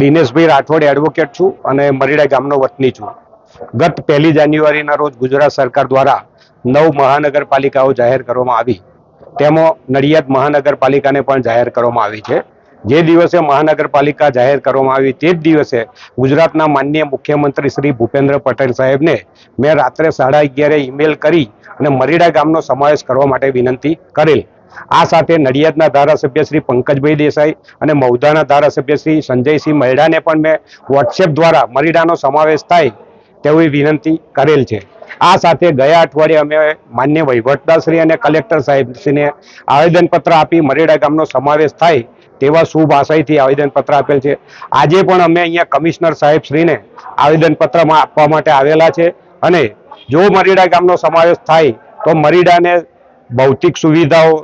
Dineshbhai Rathod advocate છું અને મરીડા ગામનો વતની છું. ગત પહેલી જાન્યુઆરીના રોજ ગુજરાત સરકાર દ્વારા નવ મહાનગરપાલિકાઓ જાહેર કરવામાં આવી. તેમાં નડિયાદ મહાનગરપાલિકાને પણ જાહેર કરવામાં આવી છે. જે દિવસે મહાનગરપાલિકા જાહેર કરવામાં આવી તે જ દિવસે ગુજરાતના માનનીય મુખ્યમંત્રી શ્રી ભૂપેન્દ્ર પટેલ સાહેબને મેં રાત્રે સાડા અગિયારે ઈમેલ કરી અને મરીડા ગામનો સમાવેશ કરવા માટે વિનંતી કરેલ. આ સાથે નડિયાદના ધારાસભ્ય શ્રી પંકજભાઈ દેસાઈ અને મૌદાના ધારાસભ્ય શ્રી સંજયસિંહ મહેડાને પણ મેં વોટ્સએપ દ્વારા મરીડાનો સમાવેશ થાય તેવી વિનંતી કરેલ છે. આ સાથે ગયા અઠવાડિયે અમે માન્ય વહીવટદારશ્રી અને કલેક્ટર સાહેબશ્રીને આવેદનપત્ર આપી મરીડા ગામનો સમાવેશ થાય તેવા શુભ આશયથી આવેદનપત્ર આપેલ છે. આજે પણ અમે અહીંયા કમિશનર સાહેબશ્રીને આવેદનપત્રમાં આપવા માટે આવેલા છે અને જો મરીડા ગામનો સમાવેશ થાય તો મરીડાને ભૌતિક સુવિધાઓ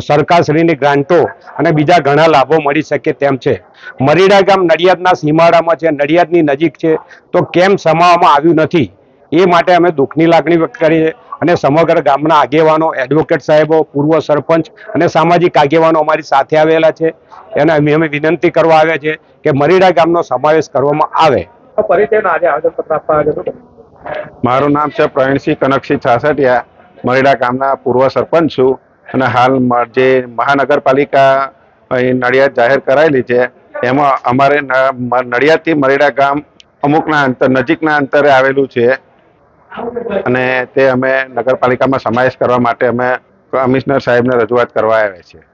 સરકારશ્રીની ગ્રાન્ટો અને બીજા ઘણા લાભો મળી શકે તેમ છે. મરીડા ગામ નડિયાદના સીમાડામાં છે. નડિયાદની નજીક છે. તો કેમ સમાવવામાં આવ્યું નથી? એ માટે અમે દુઃખની લાગણી વ્યક્ત કરી છે અને સમગ્ર ગામના આગેવાનો એડવોકેટ સાહેબો પૂર્વ સરપંચ અને સામાજિક આગેવાનો અમારી સાથે આવેલા છે. એને અમે અમે વિનંતી કરવા આવ્યા છે કે મરીડા ગામનો સમાવેશ કરવામાં આવે. મારું નામ છે પ્રવીણસિંહ કનકસિંહ છાસઠિયા. મરીડા ગામના પૂર્વ સરપંચ છું. અને હાલ જે મહાનગરપાલિકા નડિયાદ જાહેર કરાયેલી છે, એમાં અમારે નડિયાદથી મરેડા ગામ અમુકના અંતર, નજીકના અંતરે આવેલું છે. અને તે અમે નગરપાલિકામાં સમાવેશ કરવા માટે અમે કમિશનર સાહેબને રજૂઆત કરવા આવ્યા છીએ.